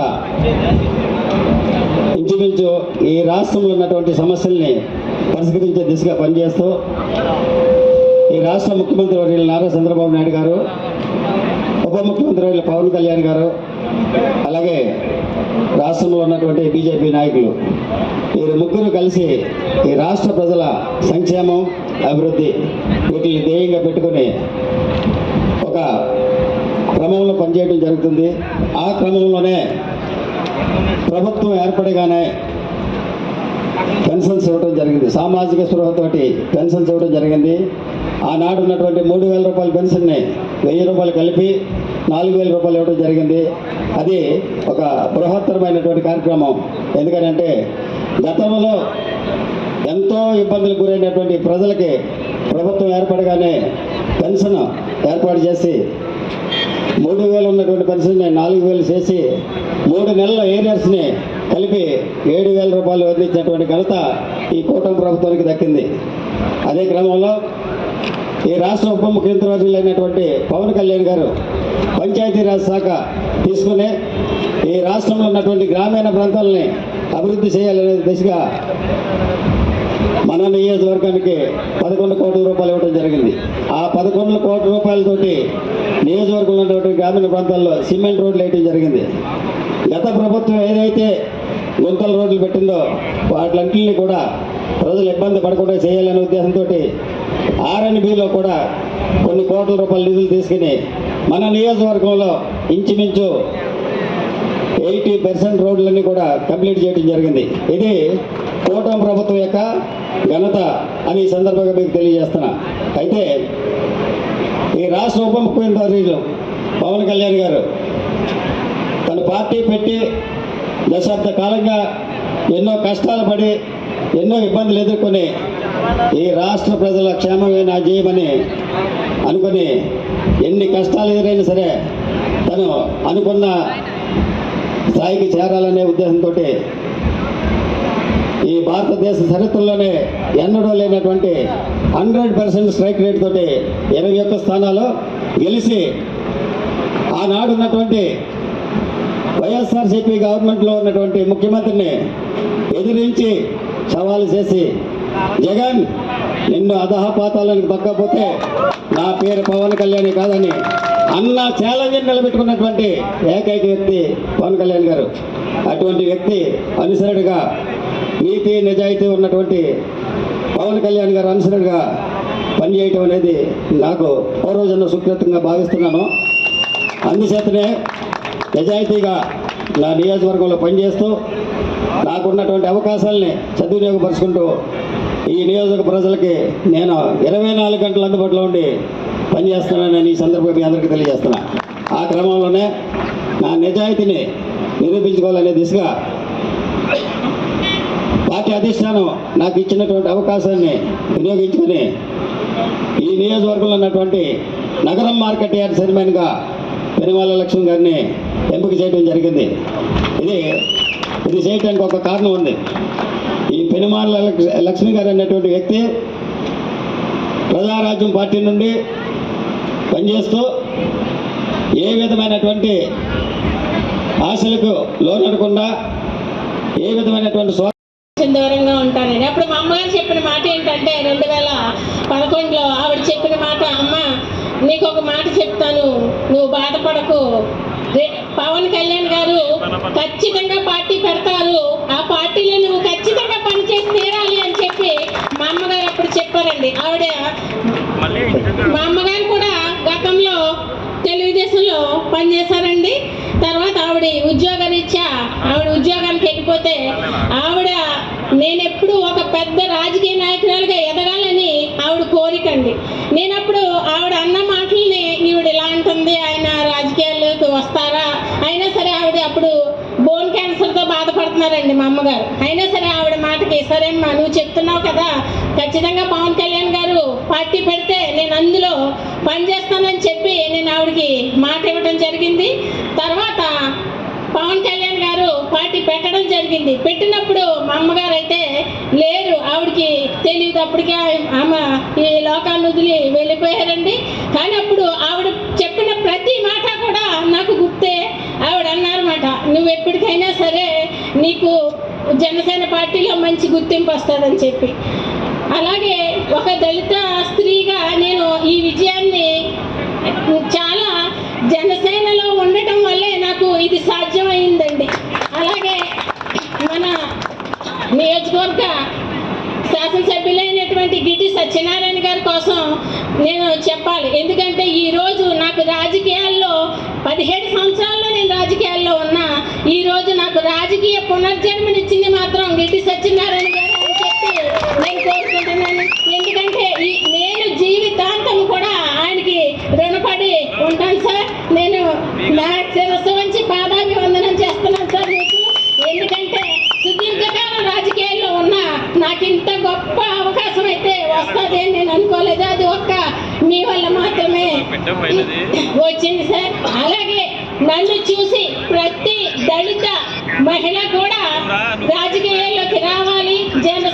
తర్వాత ఇంచుమించు ఈ రాష్ట్రంలో ఉన్నటువంటి సమస్యల్ని పరిష్కరించే దిశగా పనిచేస్తూ ఈ రాష్ట్ర ముఖ్యమంత్రి వర్యులు నారా చంద్రబాబు నాయుడు గారు ఉప ముఖ్యమంత్రి వర్యులు పవన్ కళ్యాణ్ గారు అలాగే రాష్ట్రంలో ఉన్నటువంటి బీజేపీ నాయకులు. వీరు ముగ్గురు కలిసి ఈ రాష్ట్ర ప్రజల సంక్షేమం అభివృద్ధి వీటిని ధ్యేయంగా పెట్టుకుని ఒక క్రమంలో పనిచేయడం జరుగుతుంది. ఆ క్రమంలోనే ప్రభుత్వం ఏర్పడగానే పెన్షన్స్ ఇవ్వడం జరిగింది. సామాజిక స్పృహతోటి పెన్షన్స్ ఇవ్వడం జరిగింది. ఆనాడు ఉన్నటువంటి మూడు వేల రూపాయల పెన్షన్ని వెయ్యి రూపాయలు కలిపి నాలుగు వేల రూపాయలు ఇవ్వడం జరిగింది. అది ఒక బృహత్తరమైనటువంటి కార్యక్రమం. ఎందుకంటే గతంలో ఎంతో ఇబ్బందులకు గురైనటువంటి ప్రజలకి ప్రభుత్వం ఏర్పడగానే పెన్షన్ ఏర్పాటు చేసి మూడు వేలు ఉన్నటువంటి పరిస్థితిని నాలుగు వేలు చేసి మూడు నెలల ఏరియర్స్ని కలిపి ఏడు వేల రూపాయలు అందించినటువంటి ఘనత ఈ కూటమి ప్రభుత్వానికి దక్కింది. అదే క్రమంలో ఈ రాష్ట్ర ఉప ముఖ్యమంత్రి పవన్ కళ్యాణ్ గారు పంచాయతీరాజ్ శాఖ తీసుకుని ఈ రాష్ట్రంలో ఉన్నటువంటి గ్రామీణ ప్రాంతాలని అభివృద్ధి చేయాలనే దిశగా మన నియోజకవర్గానికి పదకొండు కోట్ల రూపాయలు ఇవ్వడం జరిగింది. ఆ పదకొండు కోట్ల రూపాయలతోటి నియోజకవర్గంలో ఉన్నటువంటి గ్రామీణ ప్రాంతాల్లో సిమెంట్ రోడ్లు వేయడం జరిగింది. గత ప్రభుత్వం ఏదైతే గుంతల రోడ్లు పెట్టిందో వాటిలన్నింటినీ కూడా ప్రజలు ఇబ్బంది పడకుండా చేయాలనే ఉద్దేశంతో ఆర్ఎన్బిలో కూడా కొన్ని కోట్ల రూపాయల నిధులు తీసుకుని మన నియోజకవర్గంలో ఇంచుమించు ఎయిటీ పర్సెంట్ రోడ్లన్నీ కూడా కంప్లీట్ చేయడం జరిగింది. ఇది కూటమి ప్రభుత్వం యొక్క ఘనత అని సందర్భంగా మీకు తెలియజేస్తున్నా. అయితే ఈ రాష్ట్ర ఉప ముఖ్యమంత్రి పవన్ కళ్యాణ్ గారు తన పార్టీ పెట్టి దశాబ్ద కాలంగా ఎన్నో కష్టాలు పడి ఎన్నో ఇబ్బందులు ఎదుర్కొని ఈ రాష్ట్ర ప్రజల క్షేమమే నా జయమని అనుకుని ఎన్ని కష్టాలు ఎదురైనా సరే తను అనుకున్న స్థాయికి చేరాలనే ఉద్దేశంతో ఈ భారతదేశ చరిత్రలోనే ఎన్నడూ లేనటువంటి హండ్రెడ్ పర్సెంట్ స్ట్రైక్ రేట్ తోటి ఇరవై ఒక్క స్థానాలు గెలిచి ఆనాడు ఉన్నటువంటి వైఎస్ఆర్సీపీ గవర్నమెంట్లో ఉన్నటువంటి ముఖ్యమంత్రిని ఎదిరించి సవాలు చేసి జగన్ నిన్ను అధహపాతాలను దక్కకపోతే నా పేరు పవన్ కళ్యాణ్ కాదని అన్న ఛాలెంజ్ నిలబెట్టుకున్నటువంటి ఏకైక వ్యక్తి పవన్ కళ్యాణ్ గారు. అటువంటి వ్యక్తి అనుసరుడుగా నీతి నిజాయితీ ఉన్నటువంటి పవన్ కళ్యాణ్ గారు అనుసరుడుగా పనిచేయటం అనేది నాకు పూర్వజన్మ సుకృతంగా భావిస్తున్నాను. అందుచేతనే నిజాయితీగా నా నియోజకవర్గంలో పనిచేస్తూ నాకున్నటువంటి అవకాశాలని సద్వినియోగపరుచుకుంటూ ఈ నియోజక ప్రజలకి నేను ఇరవై నాలుగు గంటలు అందుబాటులో ఉండి పనిచేస్తున్నానని ఈ సందర్భంగా మీ అందరికీ తెలియజేస్తున్నా. ఆ క్రమంలోనే నా నిజాయితీని నిరూపించుకోవాలనే దిశగా పార్టీ అధిష్టానం నాకు ఇచ్చినటువంటి అవకాశాన్ని వినియోగించుకొని ఈ నియోజకవర్గంలో ఉన్నటువంటి నగరం మార్కెట్ యార్డ్ చైర్మన్గా పెనుమాల లక్ష్మి గారిని ఎంపిక చేయడం జరిగింది. ఇది ఇది చేయడానికి ఒక కారణం ఉంది. ఈ పెనుమాల లక్ష్మి గారు అనేటువంటి వ్యక్తి ప్రజారాజ్యం పార్టీ నుండి పనిచేస్తూ ఏ విధమైనటువంటి ఆశలకు లోనడకుండా ఏ విధమైనటువంటి దూరంగా ఉంటానండి అప్పుడు మా అమ్మగారు చెప్పిన మాట ఏంటంటే రెండు వేల పదకొండులో ఆవిడ చెప్పిన మాట అమ్మ నీకు ఒక మాట చెప్తాను. నువ్వు బాధపడకు. రే- పవన్ కళ్యాణ్ గారు ఖచ్చితంగా పార్టీ పెడతారు. ఆ పార్టీలో నువ్వు ఖచ్చితంగా పనిచేసి తీరాలి అని చెప్పి మా అమ్మగారు అప్పుడు చెప్పారండి. ఆవిడ మా అమ్మగారు తెలుగుదేశంలో పనిచేశారండి తర్వాత ఆవిడ ఉద్యోగరీత్యా ఆవిడ ఉద్యోగానికి వెళ్ళిపోతే ఆవిడ నేను ఎప్పుడు ఒక పెద్ద రాజకీయ నాయకురాలుగా ఎదగాలని ఆవిడ కోరికండి నేనప్పుడు ఆవిడ అన్న మాటల్ని ఈవిడ ఇలా అంటుంది ఆయన రాజకీయాల్లోకి వస్తారా? అయినా సరే ఆవిడ అప్పుడు బోన్ క్యాన్సర్తో బాధపడుతున్నారండి మా అమ్మగారు. సరే అమ్మా నువ్వు చెప్తున్నావు కదా? ఖచ్చితంగా పవన్ కళ్యాణ్ గారు పార్టీ పెడితే నేను అందులో పనిచేస్తానని చెప్పి నేను ఆవిడకి మాట ఇవ్వడం జరిగింది. తర్వాత పవన్ కళ్యాణ్ గారు పార్టీ పెట్టడం జరిగింది. పెట్టినప్పుడు మా అమ్మగారు అయితే లేరు. ఆవిడకి తెలియదు. అప్పటికే ఆమె ఈ లోకాన్ని వదిలి వెళ్ళిపోయారండి. కానీ అప్పుడు ఆవిడ చెప్పిన ప్రతి మాట కూడా నాకు గుర్తే. ఆవిడ అన్నారన్నమాట నువ్వు ఎప్పటికైనా సరే నీకు జనసేన పార్టీలో మంచి గుర్తింపు వస్తుందని చెప్పి. అలాగే ఒక దళిత స్త్రీగా నేను ఈ విజయాన్ని చాలా జనసేనలో ఉండటం వల్లే నాకు ఇది సాధ్యమైందండి. అలాగే మన నియోజకవర్గ శాసనసభ్యులైనటువంటి గిటి సత్యనారాయణ గారి కోసం నేను చెప్పాలి. ఎందుకంటే ఈరోజు నాకు రాజకీయాల్లో పదిహేడు సంవత్సరాల్లో నేను రాజకీయాల్లో ఉన్నా ఈరోజు నాకు రాజకీయ పునర్జన్మనిచ్చింది మాత్రం గిటి సత్యనారాయణ గారు అని చెప్పి నేను కోరుకుంటున్నాను. ఎందుకంటే ఈ నేను జీవితాంతం కూడా ఆయనకి రుణపడి ఉంటాను సార్. నేను నా శిరస్సు వంచి పాదాభివందనం చేస్తున్నాను సార్ మీకు. ఎందుకంటే సుదీర్ఘకాలం రాజకీయాల్లో ఉన్న నాకు ఇంత గొప్ప అవకాశం అయితే వస్తుంది అని నేను అనుకోలేదు. అది ఒక్క మీ వల్ల మాత్రమే వచ్చింది సార్. అలాగే నన్ను చూసి ప్రతి దళిత మహిళ కూడా రాజకీయాల్లోకి రావాలి. జన